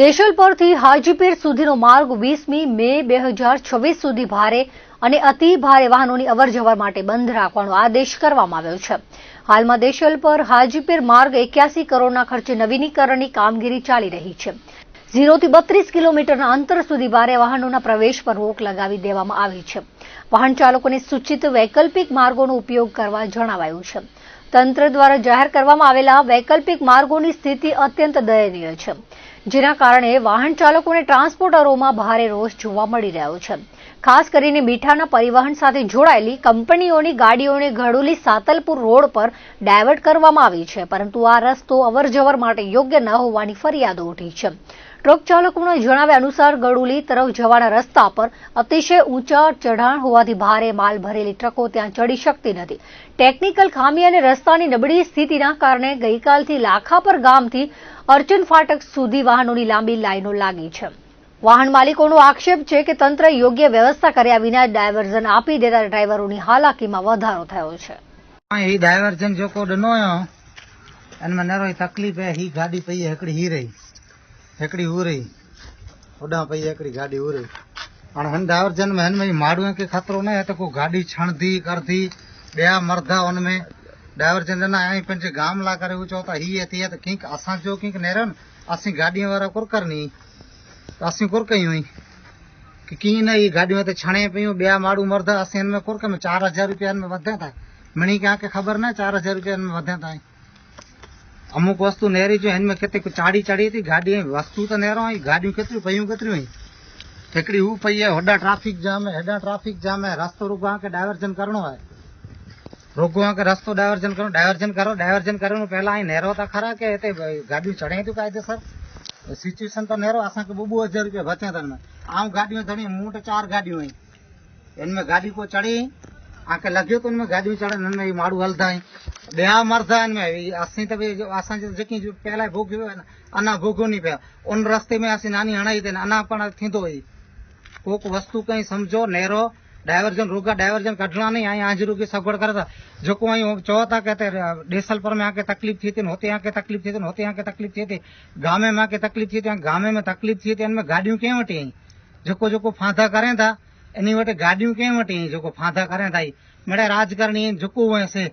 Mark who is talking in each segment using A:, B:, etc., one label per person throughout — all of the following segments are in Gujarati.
A: દેશલ પરથી હાજીપીર સુધીનો માર્ગ વીસમી મે બે હજાર છવ્વીસ સુધી ભારે અને અતિ ભારે વાહનોની અવરજવર માટે બંધ રાખવાનો આદેશ કરવામાં આવ્યો છે. હાલમાં દેશલ પર હાજીપીર માર્ગ એક્યાસી કરોડના ખર્ચે નવીનીકરણની કામગીરી ચાલી રહી છે. ઝીરોથી બત્રીસ કિલોમીટરના અંતર સુધી ભારે વાહનોના પ્રવેશ પર રોક લગાવી દેવામાં આવી છે. વાહન ચાલકોને સૂચિત વૈકલ્પિક માર્ગોનો ઉપયોગ કરવા જણાવાયું છે. તંત્ર દ્વારા જાહેર કરવામાં આવેલા વૈકલ્પિક માર્ગોની સ્થિતિ અત્યંત દયનીય છે, જેના કારણે વાહન ચાલકોને ટ્રાન્સપોર્ટરોમાં ભારે રોષ જોવા મળી રહ્યો છે. ખાસ કરીને મીઠાના પરિવહન સાથે જોડાયેલી કંપનીઓની ગાડીઓને ઘડુલી સાતલપુર રોડ પર ડાયવર્ટ કરવામાં આવી છે, પરંતુ આ રસ્તો અવરજવર માટે યોગ્ય ન હોવાની ફરિયાદો ઉઠી છે. ટ્રક ચાલકોના જણાવ્યા અનુસાર ગડુલી તરફ જવાના રસ્તા પર અતિશય ઊંચા ચઢાણ હોવાથી ભારે માલ ભરેલી ટ્રકો ત્યાં ચડી શકતી નથી. ટેકનિકલ ખામી અને રસ્તાની નબળી સ્થિતિના કારણે ગઈકાલથી લાખાપર ગામથી અર્ચન ફાટક સુધી વાહનોની લાંબી લાઈનો લાગી છે. વાહન માલિકોનો આક્ષેપ છે કે તંત્ર યોગ્ય વ્યવસ્થા કર્યા વિના ડાયવર્ઝન આપી દેતા ડ્રાઈવરોની હાલાકીમાં વધારો થયો છે.
B: એ ડાયવર્ઝન જો કોડ ન અને મને રોય તકલીફ હે હી ગાડી પઈ એકડી હી રહી, એકડી હું રહી, ઓડા પઈ એકડી ગાડી હું રહી. પણ હન ડાયવર્ઝન મે હન મે માડું કે ખતરો ન હે તો કો ગાડી છણધી, કરધી, બે મરધા ઓન મે. ડાયવર્ઝન ના આઈ પણ જે ગામલા કરે ઉચો તો હી હતી તો કિંક આસા જો કિંક નેરન, આસી ગાડી વાળા કોર કરની. असीं कोर कयूं हुई की कीअं न इहे गाॾियूं हिते छणे पियूं ॿिया माण्हू मर्द असीं हिन में कोर कयूं चारि हज़ार रुपियनि में वधिया था मिणी कंहिंखे ख़बर न आहे चारि हज़ार रुपियनि में वधिया ताईं અમુક વસ્તુ નહેરી જો હિન में किथे चाढ़ी चाढ़ी थी गाॾी वस्तू त नहिरो हुई गाॾियूं केतिरियूं पयूं केतिरियूं हुई हिकिड़ी हू पई आहे होॾां ट्राफिक जाम आहे हेॾां ट्राफिक जाम आहे रस्तो रुगो आहे डाइवर्जन करिणो आहे रुगो आहे की रस्तो डाइवर्जन करिणो डाइवर्जन करो डाइवर्जन करण पहिला ऐं नहिरो त खरा की हिते गाॾियूं चढ़े थियूं क़ाइदेसर सिचुएशन त नेरो असांखे ॿ ॿ हज़ार रुपया बचिया अथनि आऊं गाॾियूं धणी मूं वटि चारि गाॾियूं आहिनि हिन में गाॾी को चढ़ी आंखे लॻियो त हुन में गाॾियूं चढ़नि हिन में ई माण्हू हलंदा आहिनि ॿिया मर्द आहिनि में ई असीं त भई जो असांजो जेकी जो पहिला भोगियो आहे न अञा भोगियो नहीं पिया उन रस्ते में असीं नानी हणाई अथनि अञा पण थींदो ई कोक वस्तु कहीं सम्झो नेरो डाइवर्जन रुगा डाइवर्जन कढणा नहीं आई आज रुगी सगवड़ करे था जेको आई चओ था कहते डेसल पर में आके तकलीफ थी थी न होते आके तकलीफ थी थी न होते आके तकलीफ थी थी गामे में आके तकलीफ थी थी गामे में तकलीफ थी थी इनमें गाॾियूं कंहिं वटि आई जेको जेको फांदा करें था इन वटि गाॾियूं कंहिं वटि आई जेको फांदा करें था मिड़े राजकारणी आहिनि जेको हुयसि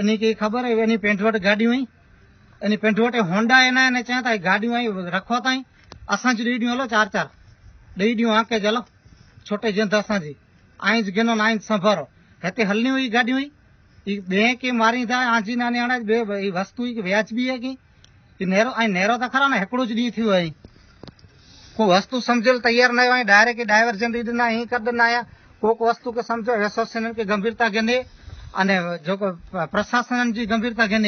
B: इन खे ख़बर आहे इन पेंट वटि गाॾियूं आई इन पेंट वटि होंडा आहिनि इन चयां था गाॾियूं आई रखो ताईं असांजी ॾेई ॾियूं हलो चारि चारि ॾेई ॾियूं आके हलो छोटे जिंद असांजी ಆಂಜ್ ಗಿನ ಆಂಜ್ ಸಂಭಾರೋ ಹತ್ತೆ ಹಲ್ನಿ ಹುಯಿ ಗಾಡಿ ಹುಯಿ ಈ ಬೇ ಕೆ ಮಾರಿ ತಾ ಆಂಜಿ ನಾನಿ ಅಣ ಬೇ ಈ ವಸ್ತು ಈ વ્યાજબી હે કે ಈ નેરો, આ નેરો તો ખરા ને હેકડો જ દી થયો આઈ કોઈ વસ્તુ સમજેલ તૈયાર ના હોય ડાયરેક્ટ ડાયવર્જન દીધી ના અહીં કરી ના કોઈક વસ્તુ કે સમજો એસોસિએશન કે ગંભીરતા કે નહીં અને જો પ્રશાસન જે ગંભીરતા કે